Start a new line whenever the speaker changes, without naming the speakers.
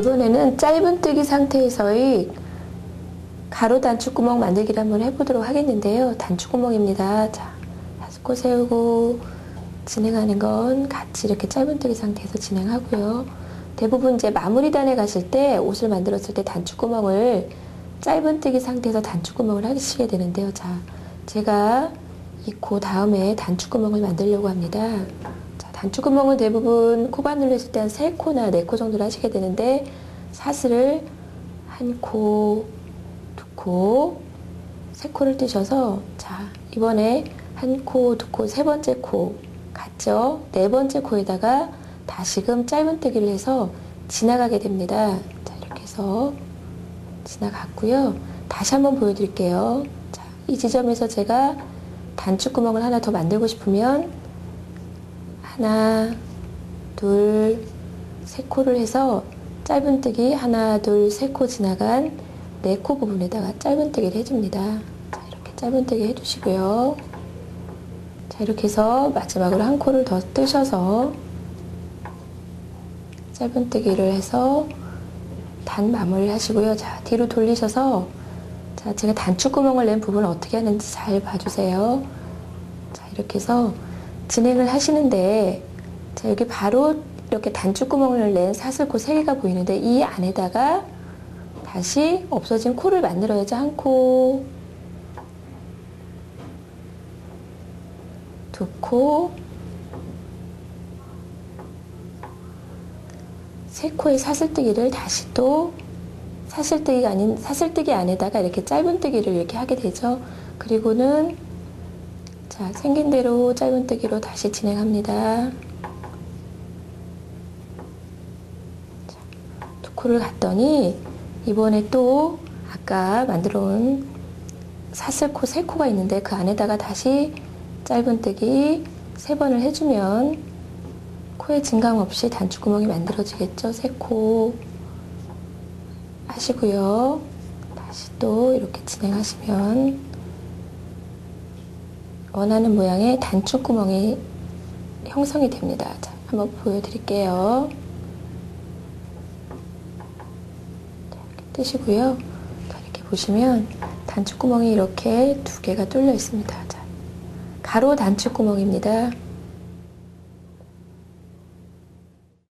오늘은 짧은뜨기 상태에서의 가로 단추구멍 만들기를 한번 해보도록 하겠는데요. 단추구멍입니다. 자, 사슬코 세우고 진행하는 건 같이 이렇게 짧은뜨기 상태에서 진행하고요. 대부분 이제 마무리단에 가실 때 옷을 만들었을 때 단추구멍을 짧은뜨기 상태에서 단추구멍을 하시게 되는데요. 자, 제가 이 코 다음에 단추구멍을 만들려고 합니다. 자, 단추구멍은 대부분 코바늘로 했을 때 한 3코나 4코 정도를 하시게 되는데 사슬을 한 코, 두 코, 세 코를 뜨셔서 자 이번에 한 코, 두 코, 세 번째 코 갔죠? 네 번째 코에다가 다시금 짧은뜨기를 해서 지나가게 됩니다. 자 이렇게 해서 지나갔고요. 다시 한번 보여드릴게요. 자, 이 지점에서 제가 단추구멍을 하나 더 만들고 싶으면 하나, 둘, 세 코를 해서 짧은뜨기 하나, 둘, 세 코 지나간 네 코 부분에다가 짧은뜨기를 해줍니다. 자, 이렇게 짧은뜨기 해주시고요. 자, 이렇게 해서 마지막으로 한 코를 더 뜨셔서 짧은뜨기를 해서 단 마무리 하시고요. 자, 뒤로 돌리셔서 자, 제가 단추구멍을 낸 부분을 어떻게 하는지 잘 봐주세요. 자, 이렇게 해서 진행을 하시는데 자, 여기 바로 이렇게 단추구멍을 낸 사슬코 3개가 보이는데 이 안에다가 다시 없어진 코를 만들어야지 한 코, 두 코, 세 코의 사슬뜨기를 다시 또 사슬뜨기가 아닌 사슬뜨기 안에다가 이렇게 짧은 뜨기를 이렇게 하게 되죠. 그리고는 자 생긴 대로 짧은뜨기로 다시 진행합니다. 자, 두 코를 갔더니 이번에 또 아까 만들어 온 사슬코 세 코가 있는데 그 안에다가 다시 짧은뜨기 세 번을 해주면 코에 진강 없이 단추구멍이 만들어지겠죠. 세 코 하시고요. 다시 또 이렇게 진행하시면 원하는 모양의 단추구멍이 형성이 됩니다. 자, 한번 보여드릴게요. 뜨시고요. 자, 이렇게 보시면 단추구멍이 이렇게 두 개가 뚫려 있습니다. 자, 가로 단추구멍입니다.